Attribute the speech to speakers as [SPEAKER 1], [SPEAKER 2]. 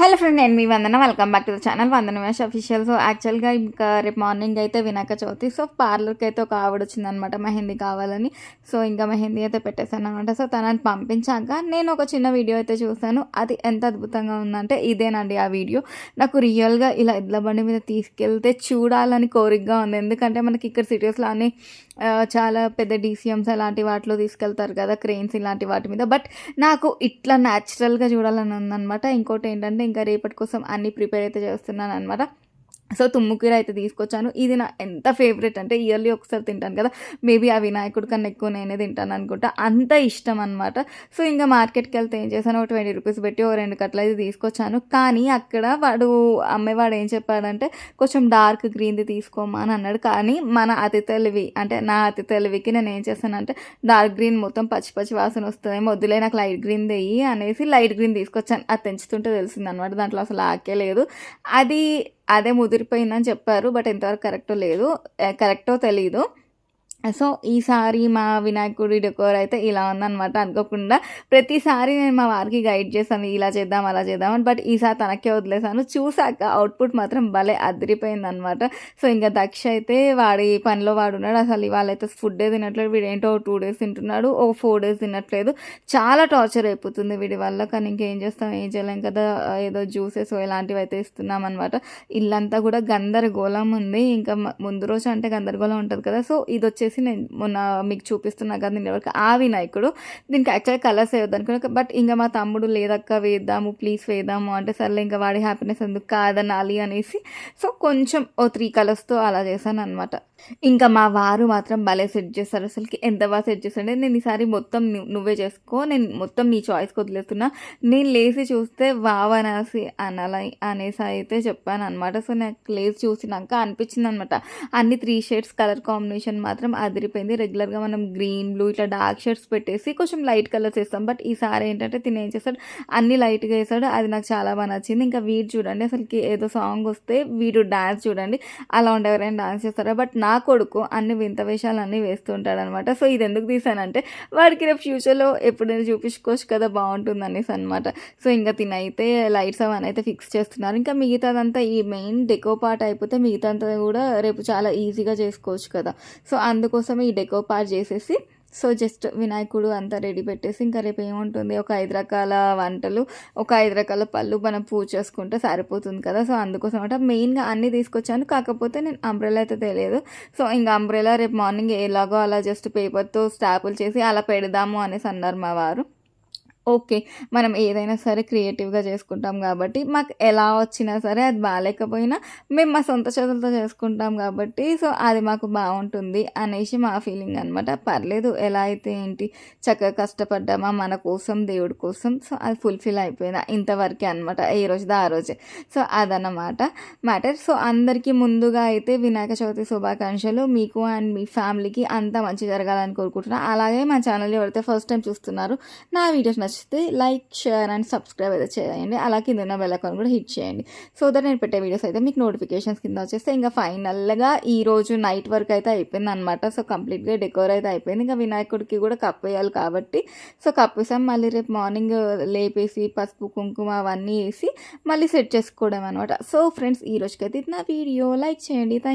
[SPEAKER 1] Hello friend నేను మీ Vandana. Welcome back to the channel. Vandana వేష official so యాక్చువల్గా ఇంకా రేపు మార్నింగ్ అయితే వినాయక చవితి. సో పార్లర్కి అయితే ఒక ఆవిడ వచ్చిందనమాట మెహందీ కావాలని. సో ఇంకా మెహందీ అయితే పెట్టేశాను అనమాట సో తనని పంపించాక నేను ఒక చిన్న వీడియో అయితే చూశాను. అది ఎంత అద్భుతంగా ఉందంటే ఇదేనండి ఆ వీడియో నాకు రియల్గా ఇలా ఎడ్ల బండి మీద తీసుకెళ్తే చూడాలని కోరికగా ఉంది. ఎందుకంటే మనకి ఇక్కడ సిటీస్లో అన్ని చాలా పెద్ద డీసీఎంస్ అలాంటి వాటిలో తీసుకెళ్తారు కదా క్రెయిన్స్ ఇలాంటి వాటి మీద. బట్ నాకు ఇట్లా న్యాచురల్గా చూడాలని ఉందనమాట. ఇంకోటి ఏంటంటే ఇంకా రేపటి కోసం అన్నీ ప్రిపేర్ అయితే చేస్తున్నాను అనమాట సో తుమ్ముకీర అయితే తీసుకొచ్చాను. ఇది నా ఎంత ఫేవరెట్ అంటే ఇయర్లీ ఒకసారి తింటాను కదా. మేబీ ఆ వినాయకుడి కన్నా ఎక్కువ నేనే తింటాను అనుకుంటా. అంత ఇష్టం అనమాట సో ఇంకా మార్కెట్కి వెళ్తే ఏం చేశాను? ఒక ట్వంటీ రూపీస్ పెట్టి ఒక రెండు కట్టలు అయితే తీసుకొచ్చాను. కానీ అక్కడ వాడు అమ్మేవాడు ఏం చెప్పాడంటే కొంచెం డార్క్ గ్రీన్ది తీసుకోమా అని అన్నాడు. కానీ మన అతి తెలివి అంటే నా అతి తెలివికి నేను ఏం చేశానంటే డార్క్ గ్రీన్ మొత్తం పచ్చి పచ్చి వాసన వస్తుంది. వద్దులే నాకు లైట్ గ్రీన్ తెయ్యి అనేసి లైట్ గ్రీన్ తీసుకొచ్చాను. అది తెంచుతుంటే తెలిసిందనమాట దాంట్లో అసలు ఆకే లేదు. అది అదే ముదిరిపోయిందని చెప్పారు బట్ ఎంతవరకు కరెక్టో లేదు. కరెక్టో తెలీదు. సో ఈసారి మా వినాయకుడి డెకోర్ అయితే ఇలా ఉందనమాట అనుకోకుండా ప్రతిసారి నేను మా వారికి గైడ్ చేశాను ఇలా చేద్దాం అలా చేద్దాం అని. బట్ ఈసారి తనకే వదిలేసాను చూసాక అవుట్పుట్ మాత్రం భలే అదిరిపోయింది అనమాట సో ఇంకా దక్ష అయితే వాడి పనిలో వాడు ఉన్నాడు అసలు ఇవాళ అయితే ఫుడ్డే తినట్లేదు. వీడు ఏంటో టూ డేస్ తింటున్నాడు. ఓ ఫోర్ డేస్ తినట్లేదు. చాలా టార్చర్ అయిపోతుంది వీడి వల్ల. కానీ ఇంకేం చేస్తాం? ఏం చేయలేం కదా. ఏదో జ్యూసెస్ ఇలాంటివి అయితే ఇస్తున్నాం అనమాట ఇల్లంతా కూడా గందరగోళం ఉంది. ఇంకా ముందు రోజు అంటే గందరగోళం ఉంటుంది కదా. సో ఇది వచ్చేసి వచ్చేసి నేను మొన్న మీకు చూపిస్తున్నా కదా నేను ఎవరికి ఆ వినాయకుడు దీనికి యాక్చువల్గా కలర్స్ వేయొద్దు అనుకున్నా. బట్ ఇంకా మా తమ్ముడు లేదక్క వేద్దాము ప్లీజ్ వేద్దాము అంటే సర్లే ఇంకా వాడి హ్యాపీనెస్ ఎందుకు కాదనాలి అనేసి. సో కొంచెం ఓ త్రీ కలర్స్తో అలా చేశాను అనమాట ఇంకా మా వారు మాత్రం భలే సెట్ చేస్తారు. అసలుకి ఎంత బాగా సెట్ చేస్తాడు. నేను ఈసారి మొత్తం నువ్వే చేసుకో. నేను మొత్తం నీ చాయిస్కి వదిలేస్తున్నా. నేను లేచి చూస్తే వావ్ అనేసి అనాల అనేసి అయితే చెప్పాను అనమాట సో నాకు లేచి చూసినాక అనిపించింది అనమాట అన్ని త్రీ షేడ్స్ కలర్ కాంబినేషన్ మాత్రం అదిరిపోయింది. రెగ్యులర్గా మనం గ్రీన్ బ్లూ ఇట్లా డార్క్ షేడ్స్ పెట్టేసి కొంచెం లైట్ కలర్స్ వేస్తాం బట్ ఈసారి ఏంటంటే తిని ఏం చేస్తాడు? అన్ని లైట్గా వేసాడు అది నాకు చాలా బాగా నచ్చింది. ఇంకా వీడు చూడండి అసలుకి ఏదో సాంగ్ వస్తే వీడు డాన్స్ చూడండి. అలా ఉండే ఎవరైనా డాన్స్ చేస్తారా? బట్ నా కొడుకు అన్ని వింత వేషాలు అన్నీ వేస్తుంటాడు అనమాట సో ఇది ఎందుకు తీసానంటే వాడికి రేపు ఫ్యూచర్లో ఎప్పుడైనా చూపించుకోవచ్చు కదా బాగుంటుంది అనేసి అనమాట సో ఇంకా తినైతే లైట్స్ అవన్నీ అయితే ఫిక్స్ చేస్తున్నారు. ఇంకా మిగతాదంతా ఈ మెయిన్ డెకో పార్ట్ అయిపోతే మిగతాంతా కూడా రేపు చాలా ఈజీగా చేసుకోవచ్చు కదా. సో అందుకోసం ఈ డెకో పార్ట్ చేసేసి సో జస్ట్ వినాయకుడు అంతా రెడీ పెట్టేసి ఇంకా రేపు ఏముంటుంది? ఒక ఐదు రకాల వంటలు ఒక ఐదు రకాల పళ్ళు మనం పూజ చేసుకుంటే సరిపోతుంది కదా. సో అందుకోసం అంటే మెయిన్గా అన్నీ తీసుకొచ్చాను. కాకపోతే నేను అంబ్రెలా అయితే తెలియదు. సో ఇంకా అంబ్రెలా రేపు మార్నింగ్ ఎలాగో అలా జస్ట్ పేపర్తో స్టాపులు చేసి అలా పెడదాము అనేసి అన్నారు మా వారు. ఓకే మనం ఏదైనా సరే క్రియేటివ్గా చేసుకుంటాం కాబట్టి మాకు ఎలా వచ్చినా సరే అది బాగాలేకపోయినా మేము మా సొంత చేతులతో చేసుకుంటాం కాబట్టి సో అది మాకు బాగుంటుంది అనేసి మా ఫీలింగ్ అనమాట పర్లేదు ఎలా అయితే ఏంటి చక్కగా కష్టపడ్డామా మన కోసం దేవుడి కోసం సో అది ఫుల్ఫిల్ అయిపోయిందా? ఇంతవరకే అనమాట ఏ రోజు ఆ రోజే. సో అదనమాట మ్యాటర్. సో అందరికీ ముందుగా అయితే వినాయక చవితి శుభాకాంక్షలు. మీకు అండ్ మీ ఫ్యామిలీకి అంతా మంచి జరగాలని కోరుకుంటున్నాను అలాగే మా ఛానల్ ఎవరైతే ఫస్ట్ టైం చూస్తున్నారు నా వీడియోస్ నచ్చి నచ్చితే లైక్ షేర్ అండ్ సబ్స్క్రైబ్ అయితే చేయండి. అలా కింద ఉన్న బెల్ అకౌంట్ కూడా హిట్ చేయండి. సో దట్ నేను పెట్టే వీడియోస్ అయితే మీకు నోటిఫికేషన్స్ కింద వచ్చేస్తే ఇంకా ఫైనల్గా ఈ రోజు నైట్ వర్క్ అయితే అయిపోయింది అనమాట సో కంప్లీట్గా డెకోర్ అయితే అయిపోయింది. ఇంకా వినాయకుడికి కూడా కప్పేయాలి కాబట్టి. సో కప్పేసాం మళ్ళీ రేపు మార్నింగ్ లేపేసి పసుపు కుంకుమ అవన్నీ వేసి మళ్ళీ సెట్ చేసుకోవడం అనమాట సో ఫ్రెండ్స్ ఈ రోజుకైతే నా వీడియో లైక్ చేయండి. థ్యాంక్